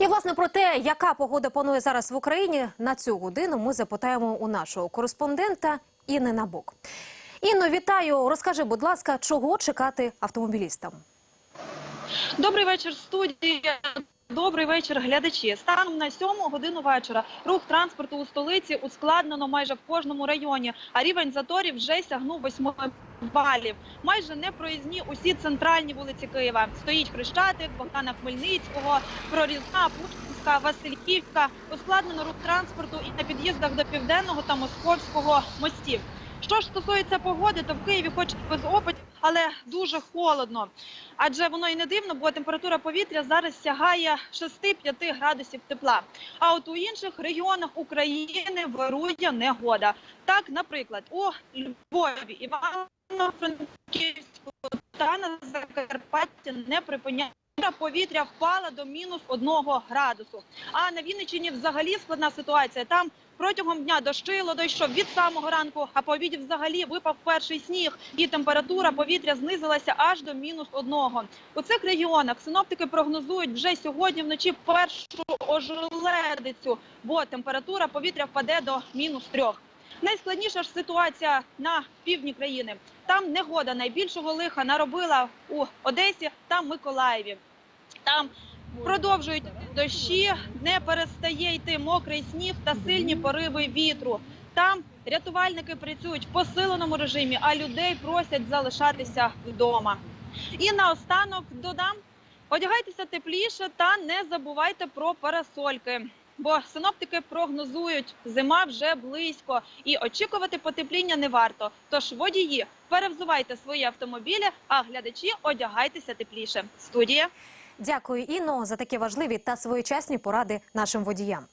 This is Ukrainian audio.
І власне про те, яка погода панує зараз в Україні, на цю годину ми запитаємо у нашого кореспондента Інни Набок. Інно, вітаю. Розкажи, будь ласка, чого чекати автомобілістам? Добрий вечір, студія. Добрий вечір, глядачі. Станом на сьому годину вечора рух транспорту у столиці ускладнено майже в кожному районі, а рівень заторів вже сягнув 8 балів. Майже непроїзні усі центральні вулиці Києва. Стоїть Хрещатик, Богдана Хмельницького, Прорізна, Пушкінська, Васильківська. Ускладнено рух транспорту і на під'їздах до Південного та Московського мостів. Що ж стосується погоди, то в Києві хоч без опитів, але дуже холодно. Адже воно і не дивно, бо температура повітря зараз сягає 6-5 градусів тепла. А от у інших регіонах України вирує негода. Так, наприклад, у Львові, Івано-Франківську та на Закарпатті не припиняє. Повітря впала до мінус одного градусу. А на Вінниччині взагалі складна ситуація. Там протягом дня дощило, дійшов від самого ранку, а по обіді взагалі випав перший сніг, і температура повітря знизилася аж до мінус одного. У цих регіонах синоптики прогнозують вже сьогодні вночі першу ожеледицю, бо температура повітря впаде до мінус трьох. Найскладніша ж ситуація на півдні країни. Там негода найбільшого лиха наробила у Одесі та Миколаєві. Там продовжують дощі, не перестає йти мокрий сніг та сильні пориви вітру. Там рятувальники працюють в посиленому режимі, а людей просять залишатися вдома. І наостанок додам: одягайтеся тепліше та не забувайте про парасольки. Бо синоптики прогнозують, зима вже близько і очікувати потепління не варто. Тож водії перевзувайте свої автомобілі, а глядачі одягайтеся тепліше. Студія. Дякую, Інно, за такі важливі та своєчасні поради нашим водіям.